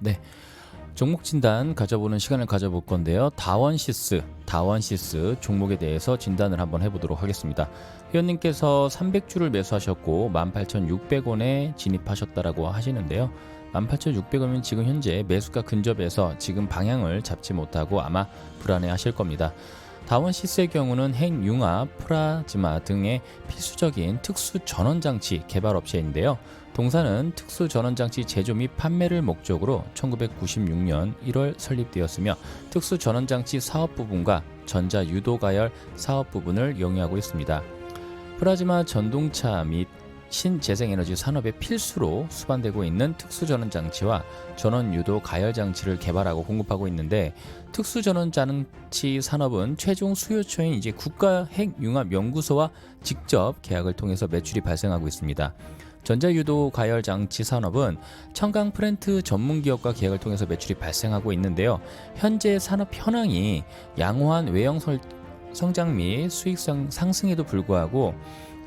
네. 종목 진단 가져보는 시간을 가져볼 건데요. 다원시스, 다원시스 종목에 대해서 진단을 한번 해보도록 하겠습니다. 회원님께서 300주를 매수하셨고 18,600원에 진입하셨다라고 하시는데요. 18,600원이면 지금 현재 매수가 근접해서 지금 방향을 잡지 못하고 아마 불안해하실 겁니다. 다원시스의 경우는 핵융합, 프라즈마 등의 필수적인 특수 전원 장치 개발 업체인데요. 동사는 특수 전원 장치 제조 및 판매를 목적으로 1996년 1월 설립되었으며 특수 전원 장치 사업 부분과 전자 유도 가열 사업 부분을 영위하고 있습니다. 프라즈마 전동차 및 신재생에너지 산업의 필수로 수반되고 있는 특수 전원 장치와 전원 유도 가열 장치를 개발하고 공급하고 있는데 특수 전원 장치 산업은 최종 수요처인 이제 국가 핵융합 연구소와 직접 계약을 통해서 매출이 발생하고 있습니다. 전자유도 가열 장치 산업은 청강 프렌트 전문 기업과 계약을 통해서 매출이 발생하고 있는데요. 현재 산업 현황이 양호한 외형 설- 성장 및 수익성 상승에도 불구하고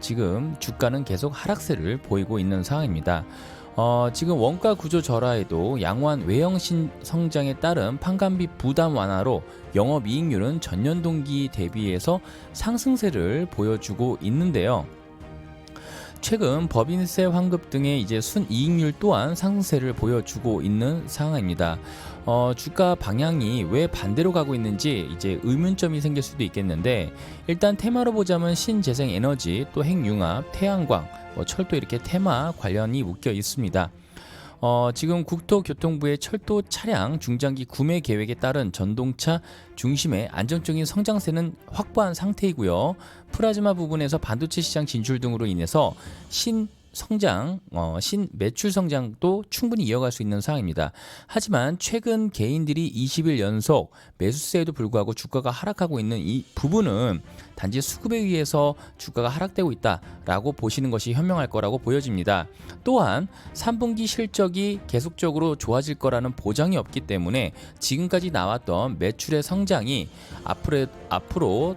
지금 주가는 계속 하락세를 보이고 있는 상황입니다. 어, 지금 원가 구조 절하에도 양호한 외형 신 성장에 따른 판관비 부담 완화로 영업 이익률은 전년 동기 대비해서 상승세를 보여주고 있는데요. 최근 법인세 환급 등의 이제 순이익률 또한 상승세를 보여주고 있는 상황입니다. 어, 주가 방향이 왜 반대로 가고 있는지 이제 의문점이 생길 수도 있겠는데 일단 테마로 보자면 신재생 에너지 또 핵융합, 태양광, 뭐 철도 이렇게 테마 관련이 묶여 있습니다. 어, 지금 국토교통부의 철도 차량 중장기 구매 계획에 따른 전동차 중심의 안정적인 성장세는 확보한 상태이고요. 플라즈마 부분에서 반도체 시장 진출 등으로 인해서 신 성장, 어, 신 매출 성장도 충분히 이어갈 수 있는 상황입니다. 하지만 최근 개인들이 20일 연속 매수세에도 불구하고 주가가 하락하고 있는 이 부분은 단지 수급에 의해서 주가가 하락되고 있다라고 보시는 것이 현명할 거라고 보여집니다. 또한 3분기 실적이 계속적으로 좋아질 거라는 보장이 없기 때문에 지금까지 나왔던 매출의 성장이 앞으로 앞으로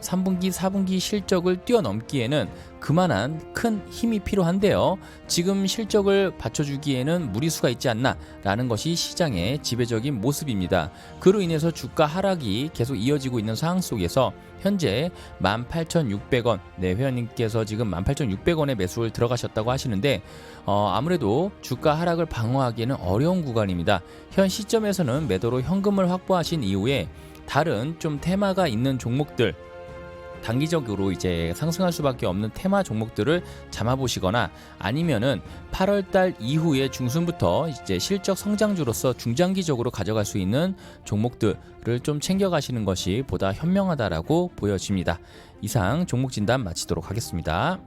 3분기, 4분기 실적을 뛰어넘기에는 그만한 큰 힘이 필요한데요. 지금 실적을 받쳐주기에는 무리수가 있지 않나라는 것이 시장의 지배적인 모습입니다. 그로 인해서 주가 하락이 계속 이어지고 있는 상황 속에서 현재 18,600원, 네, 회원님께서 지금 18,600원에 매수를 들어가셨다고 하시는데 어, 아무래도 주가 하락을 방어하기에는 어려운 구간입니다. 현 시점에서는 매도로 현금을 확보하신 이후에 다른 좀 테마가 있는 종목들 단기적으로 이제 상승할 수밖에 없는 테마 종목들을 잡아보시거나 아니면은 8월 달 이후에 중순부터 이제 실적 성장주로서 중장기적으로 가져갈 수 있는 종목들을 좀 챙겨가시는 것이 보다 현명하다라고 보여집니다. 이상 종목 진단 마치도록 하겠습니다.